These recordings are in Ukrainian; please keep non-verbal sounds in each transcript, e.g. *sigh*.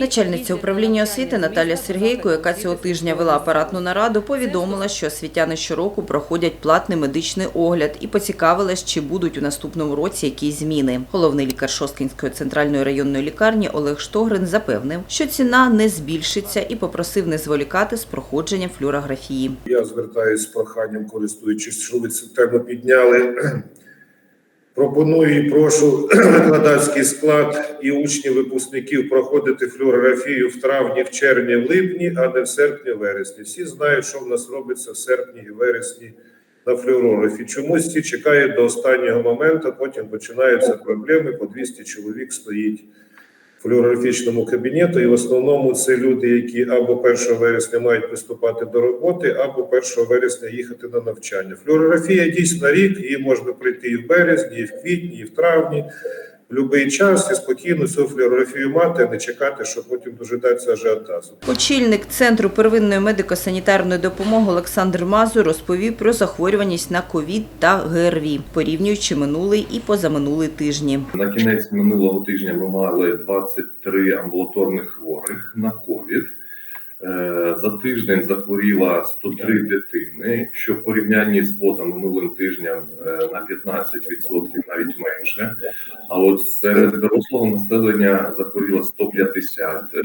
Начальниця управління освіти Наталія Сергійко, яка цього тижня вела апаратну нараду, повідомила, що освітяни щороку проходять платний медичний огляд і поцікавилась, чи будуть у наступному році якісь зміни. Головний лікар Шосткінської центральної районної лікарні Олег Штогрин запевнив, що ціна не збільшиться і попросив не зволікати з проходженням флюорографії. Я звертаюся з проханням, користуючись, що ви цю тему підняли. Пропоную і прошу *clears throat* викладацький склад і учнів випускників проходити флюорографію в травні, в червні, в липні, а не в серпні, вересні. Всі знають, що в нас робиться в серпні і вересні на флюорографі. Чомусь всі чекають до останнього моменту, потім починаються проблеми. По 200 чоловік стоїть флюорографічному кабінету, і в основному це люди, які або 1 вересня мають приступати до роботи, або 1 вересня їхати на навчання. Флюорографія дійсно рік, її можна прийти і в березні, і в квітні, і в травні. Будь-який час і спокійно цю флюорографію мати, а не чекати, що потім дожидатися ажіотазу. Очільник центру первинної медико-санітарної допомоги Олександр Мазур розповів про захворюваність на ковід та ГРВІ, порівнюючи минулий і позаминулий тижні. На кінець минулого тижня ми мали 23 амбулаторних хворих на ковід. Е, За тиждень захворіла 103 дитини, що в порівнянні з позаминулим тижнем е, на 15% навіть менше. А от серед дорослого населення захворіло 150 е,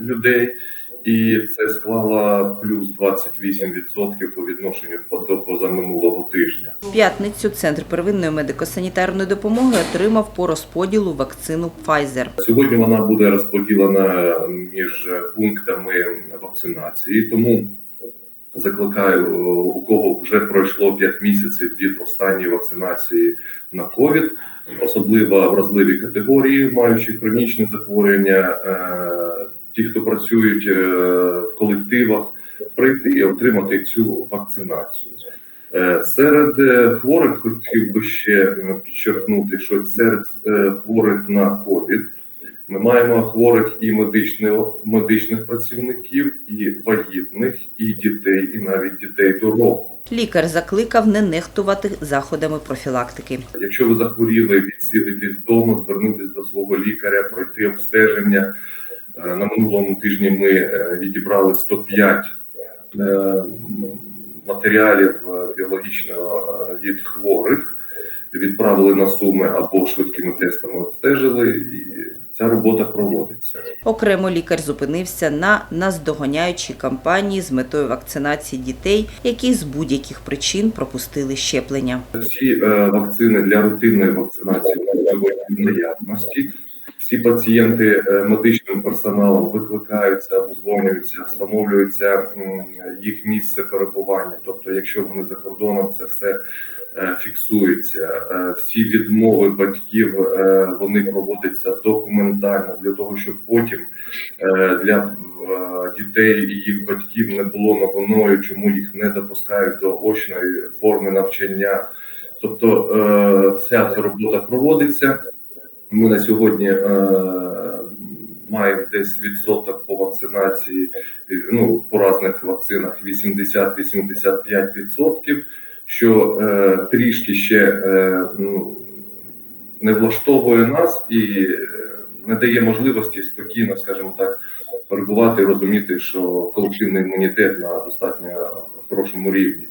людей, і це склало плюс 28% по відношенню до позаминулого тижня. В п'ятницю Центр первинної медико-санітарної допомоги отримав по розподілу вакцину Pfizer. Сьогодні вона буде розподілена між пунктами вакцинації, тому закликаю, у кого вже пройшло 5 місяців від останньої вакцинації на ковід, особливо вразливі категорії, маючи хронічні захворювання, е, ті, хто працюють е, в колективах, прийти і отримати цю вакцинацію. Е, Серед е, хворих хотів би ще підчеркнути, що серед хворих на ковід ми маємо хворих і медичних, медичних працівників, і вагітних, і дітей, і навіть дітей до року. Лікар закликав не нехтувати заходами профілактики. Якщо ви захворіли, відсидитись вдома, звернутися до свого лікаря, пройти обстеження. Е, На минулому тижні ми е, відібрали 105 е, матеріалів біологічного е, від хворих, відправили на суми або швидкими тестами обстежили, і ця робота проводиться. Окремо лікар зупинився на наздоганяючій кампанії з метою вакцинації дітей, які з будь-яких причин пропустили щеплення. Всі вакцини для рутинної вакцинації наявності. Всі пацієнти е, медичним персоналом викликаються, обдзвонюються, встановлюється їх місце перебування. Тобто, якщо вони за кордоном, це все е, фіксується. Е, Всі відмови батьків вони проводяться документально для того, щоб потім для дітей і їх батьків не було новиною, чому їх не допускають до очної форми навчання. Тобто вся ця робота проводиться. Ми на сьогодні е, маємо десь відсоток по вакцинації, ну по різних вакцинах 80-85 відсотків, що е, трішки ще е, ну, не влаштовує нас і не дає можливості спокійно, скажімо так, перебувати і розуміти, що колективний імунітет на достатньо хорошому рівні.